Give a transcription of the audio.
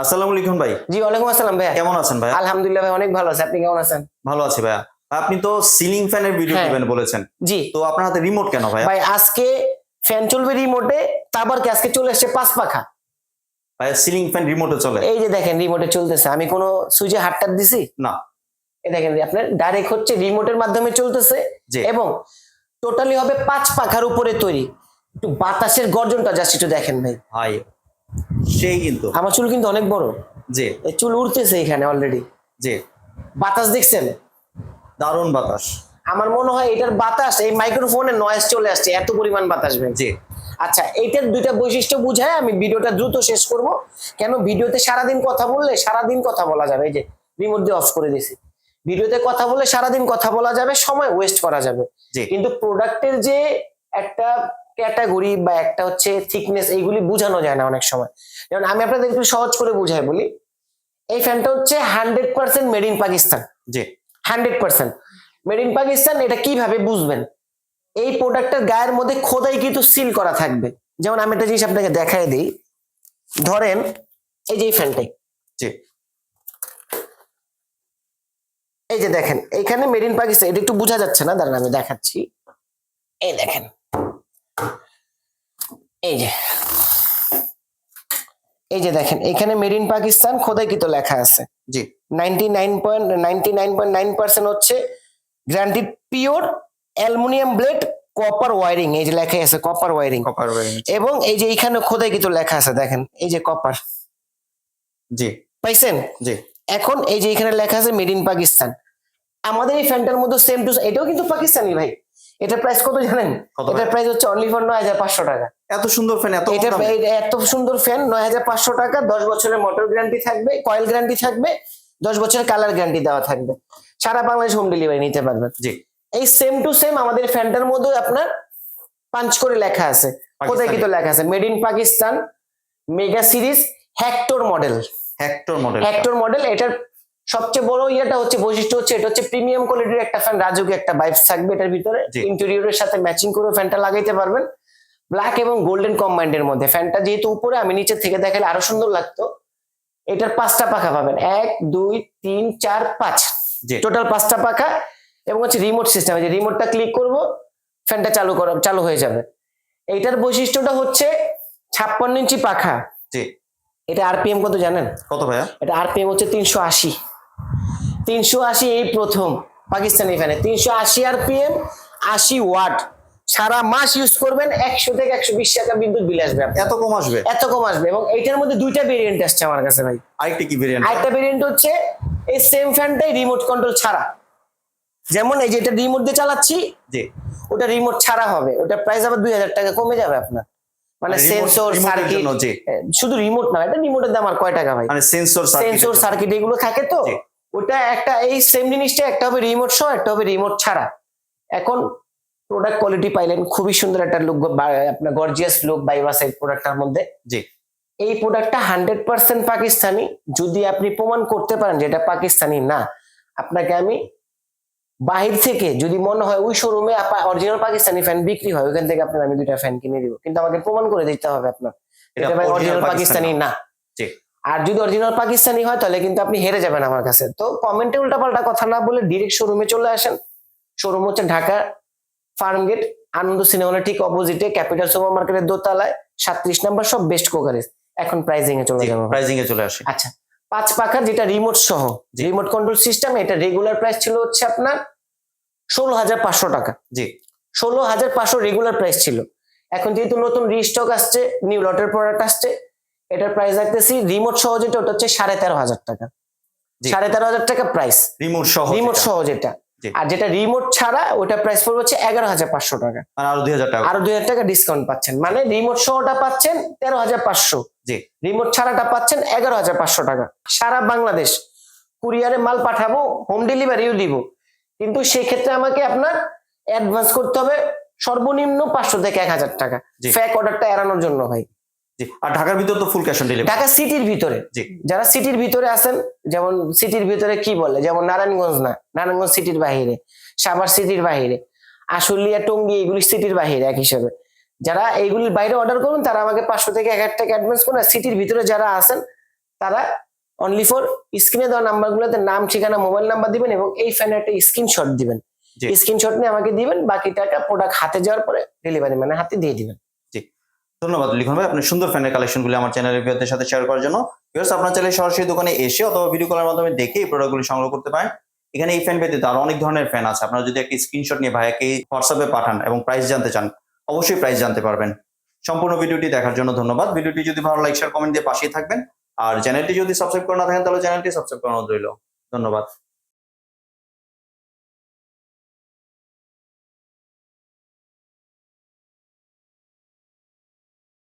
আসসালামু আলাইকুম ভাই। জি ওয়ালাইকুম আসসালাম ভাইয়া। কেমন আছেন ভাই আলহামদুলিল্লাহ ভাই অনেক ভালো আছে। আপনি কেমন আছেন? ভালো আছি ভাইয়া। আপনি তো সিলিং ফ্যানের ভিডিও। দিবেন বলেছেন। জি। তো আপনার হাতে রিমোট কেন ভাইয়া? ভাই আজকে ফ্যান চলবে রিমোটে তারপর কি আজকে চলে এসছে পাঁচ পাখা? ভাইয়া সিলিং ফ্যান রিমোটে চলে। এই যে দেখেন রিমোটে চলতেছে। আমি কোনো সুইচে হাতটা দিছি? না। এই দেখেন আপনার ডাইরেক্ট হচ্ছে রিমোটের মাধ্যমে চলতেছে এবং টোটালি হবে পাঁচ পাখার উপরে তৈরি। একটু বাতাসের গর্জনটা জাস্ট একটু দেখেন ভাই। ভাই সেই কিন্তু। আমার চুল কিন্তু অনেক বড়। জি। এই চুল উঠতেছে এখানে অলরেডি জি। বাতাস দেখছেন? দারুণ বাতাস। আমার মনে হয় এটার বাতাস এই মাইক্রোফোনে নয়েজ চলে আসছে এত পরিমাণ বাতাস ভাই। জি। আচ্ছা এইটার দুইটা বৈশিষ্ট্য বুঝায় আমি ভিডিওটা দ্রুত শেষ করব। কেন? ভিডিওতে সারাদিন কথা বললে সারাদিন কথা বলা যাবে। এই যে রিমোট দিয়ে অফ করে দিছি ভিডিওতে কথা বললে সারাদিন কথা বলা যাবে সময় ওয়েস্ট করা যাবে। জি। কিন্তু প্রোডাক্টের যে একটা ক্যাটাগরি বা একটা হচ্ছে থিকনেস এইগুলি বোঝানো যায় না অনেক সময়। যেমন আমি আপনাদের একটু সহজ করে বুঝাই বলি। এই ফ্যানটা হচ্ছে hundred percent made in Pakistan. G. Hundred percent. Made in Pakistan এটা কীভাবে বুঝবেন? এই প্রোডাক্টের গায়ের মধ্যে খোদাই কিন্তু সিল করা থাকবে। যেমন আমি একটা জিনিস আপনাকে দেখাই দিই। ধরেন এই যে এই ফ্যানটাই। জি। এই যে দেখেন এইখানে মেড ইন পাকিস্তান এটা একটু বোঝা যাচ্ছে না দাঁড়ান আমি দেখাচ্ছি। এই দেখেন। এই যে। এই যে দেখেন এখানে মেড ইন পাকিস্তান খোদাইকৃত লেখা আছে। জি ninety nine point ninety nine point nine percent হচ্ছে granted pure aluminium blade copper wiring এই যে লেখা আছে কপার ওয়ারিং কপার ওয়ারিং এবং এই যে এইখানে খোদাই কিন্তু লেখা আছে দেখেন এই যে কপার জি। পাইছেন? জি। এখন এই যে এখানে লেখা আছে মেড ইন পাকিস্তান আমাদের এই ফ্যানটার মধ্যে সেম টু এটাও কিন্তু পাকিস্তানি ভাই। এটার প্রাইস কত জানেন? এটার প্রাইস হচ্ছে অনলি ফর নয় হাজার পাঁচশো টাকা। এত সুন্দর ফ্যান এত এটা এত সুন্দর ফ্যান নয় হাজার পাঁচশো টাকা দশ বছরের মোটর গ্যারান্টি থাকবে কয়েল গ্যারান্টি থাকবে দশ বছরের কালার গ্যারান্টি দেওয়া থাকবে। সারা বাংলাদেশ হোম ডেলিভারি নিতে পারবেন জি। এই সেম টু সেম আমাদের ফ্যানটার মধ্যে আপনার পাঞ্চ করে লেখা আছে। কোথায় কিন্তু লেখা আছে? Made in Pakistan mega series Hector model Hector model Hector model এটার সবচেয়ে বড় ইয়েটা হচ্ছে বৈশিষ্ট্য হচ্ছে এটা হচ্ছে প্রিমিয়াম কোয়ালিটির একটা ফ্যান রাজুকি একটা বাইপস থাকবে এটার ভিতরে। ইন্টেরিয়রের সাথে ম্যাচিং করে ফ্যানটা লাগাইতে পারবেন। ব্ল্যাক এবং গোল্ডেন কম্বাইন্ড এর মধ্যে। ফ্যানটা যেহেতু উপরে আমি নিচে থেকে দেখালে আরও সুন্দর লাগতো। এটার পাঁচটা পাখা পাবেন। এক দুই তিন চার পাঁচ। টোটাল পাঁচটা পাখা এবং হচ্ছে রিমোট সিস্টেম যে রিমোটটা ক্লিক করব ফ্যানটা চালু করা চালু হয়ে যাবে। এইটার বৈশিষ্ট্যটা হচ্ছে ছাপ্পান্ন ইঞ্চি পাখা। জি। এটা আরপিএম কত জানেন? কত ভাইয়া? এটা আরপিএম হচ্ছে তিনশো আশি। তিনশো আশি এই প্রথম পাকিস্তানি ফ্যানে তিনশো আশি আরপিএম আশি ওয়াট সারা মাস ইউজ করবেন একশো থেকে একশো বিশ টাকা বিদ্যুৎ বিল আসবে এত কম আসবে? এত কম আসবে এবং এইটার মধ্যে দুইটা ভেরিয়েন্ট আসছে আমার কাছে ভাই। আরেকটা কি ভেরিয়েন্ট আরেকটা ভেরিয়েন্ট হচ্ছে এই সেম ফ্যানটাই রিমোট কন্ট্রোল ছাড়া। যেমন এই যেটা রিমোট দিয়ে চালাচ্ছি জি। ওটা রিমোট ছাড়া হবে। ওটা প্রাইস আবার দুই হাজার টাকা কমে যাবে আপনার। মানে মানে সেন্সর সার্কিট শুধু রিমোট না এটা রিমোটের দাম আর কয় টাকা ভাই? মানে সেন্সর সেন্সর সার্কিট এগুলো থাকে তো। ওটা একটা এই সেম জিনিসটা একটা হবে রিমোট সহ একটা হবে রিমোট ছাড়া। এখন প্রোডাক্ট কোয়ালিটি পাইলেন খুবই সুন্দর একটা লুক আপনার গর্জিয়াস লুক বাইবাস এই প্রোডাক্টটার মধ্যে। জি। এই প্রোডাক্টটা হান্ড্রেড পার্সেন্ট পাকিস্তানি। যদি আপনি প্রমাণ করতে পারেন যে এটা পাকিস্তানি না আপনাকে আমি বাহির থেকে যদি মনে হয় ওই শোরুমে অরিজিনাল পাকিস্তানি ফ্যান বিক্রি হয় ওখান থেকে আপনার আমি দুইটা ফ্যান কিনে দিব। কিন্তু আমাকে প্রমাণ করে দিতে হবে আপনার। এটা অরিজিনাল পাকিস্তানি না। আর যদি অরিজিনাল পাকিস্তানি হয় তাহলে কিন্তু আপনি হেরে যাবেন আমার কাছে। তো কমেন্টে উল্টাপাল্টা কথা না বলে ডিরেক্ট শোরুমে চলে আসেন। শোরুম হচ্ছে Dhaka farm gate Ananda cinema ঠিক অপোজিটে ক্যাপিটাল সুপার মার্কেটের দোতলায় সাতত্রিশ নাম্বার সব বেস্ট কোকারেজ এখন প্রাইজিং এ চলে যাব। প্রাইজিং এ চলে আসে। আচ্ছা পাঁচ পাখার যেটা রিমোট সহ। রিমোট কন্ট্রোল সিস্টেম এটা রেগুলার প্রাইস ছিল হচ্ছে আপনার ষোলো হাজার পাঁচশো টাকা। জি। ষোলো হাজার পাঁচশো রেগুলার প্রাইস ছিল। এখন যেহেতু নতুন রিস্টক আসছে নিউ লটের প্রোডাক্ট আসছে এটার প্রাইস রাখতেছি রিমোট সহ যেটা ওটা হচ্ছে সাড়ে তেরো হাজার টাকা। জি। সাড়ে তেরো হাজার টাকা প্রাইস রিমোট সহ রিমোট। সহ যেটা। আর যেটা রিমোট ছাড়া ওটা প্রাইস পড়বে হচ্ছে এগারো হাজার পাঁচশো টাকা। আর আরও দুই হাজার টাকা। আরও দুই হাজার টাকা ডিসকাউন্ট পাচ্ছেন। মানে রিমোট সহটা পাচ্ছেন তেরো হাজার পাঁচশো। জি। রিমোট ছাড়াটা পাচ্ছেন এগারো হাজার পাঁচশো টাকা। সারা বাংলাদেশ। কুরিয়ারে মাল পাঠাবো হোম ডেলিভারিও দিব। কিন্তু সেই ক্ষেত্রে আমাকে আপনার অ্যাডভান্স করতে হবে সর্বনিম্ন পাঁচশো থেকে এক হাজার টাকা। ফ্যাক অর্ডারটা এড়ানোর জন্য ভাই। আর ঢাকার ভিতর তো full cash on delivery Dhaka সিটির ভিতরে। যারা সিটির ভিতরে আছেন যেমন সিটির ভিতরে কি বলে? যেমন নারায়ণগঞ্জ না নারায়ণগঞ্জ সিটির বাহিরে সাভার সিটির বাহিরে আশুলিয়া টঙ্গী এগুলি সিটির বাহিরে এক হিসেবে। যারা এইগুলির বাইরে অর্ডার করবেন তারা আমাকে পাঁচশো থেকে এক হাজার টাকা অ্যাডভান্স করুন আর সিটির ভিতরে যারা আছেন তারা অনলি ফর স্ক্রিনে দেওয়া নাম্বারগুলোতে নাম ঠিকানা মোবাইল নাম্বার দিবেন এবং এই ফ্যানের একটা স্ক্রিনশট দিবেন। স্ক্রিনশট নিয়ে আমাকে দিবেন বাকি টাকা প্রোডাক্ট হাতে যাওয়ার পরে ডেলিভারি মানে হাতে দিয়ে দিবেন। ধন্যবাদ লিখন ভাই। আপনার সুন্দর ফ্যানের কালেকশনগুলি আমার চ্যানেলের ভিউয়ারদের সাথে শেয়ার করার জন্য। ভিউয়ার্স আপনার চাইলে সরাসরি দোকানে এসে অথবা ভিডিও কলের মাধ্যমে দেখে এই প্রোডাক্টগুলি সংগ্রহ করতে পারেন। এখানে এই ফ্যান ব্যতীত আরও অনেক ধরনের ফ্যান আছে। আপনারা যদি একটা স্ক্রিনশট নিয়ে ভাইয়াকে হোয়াটসঅ্যাপে পাঠান এবং প্রাইস জানতে চান, অবশ্যই প্রাইস জানতে পারবেন। সম্পূর্ণ ভিডিওটি দেখার জন্য ধন্যবাদ। ভিডিওটি যদি ভালো লাইক শেয়ার কমেন্ট দিয়ে পাশেই থাকবেন। আর চ্যানেলটি যদি সাবস্ক্রাইব করে না থাকেন, তাহলে চ্যানেলটি সাবস্ক্রাইব করানো রইল। ধন্যবাদ।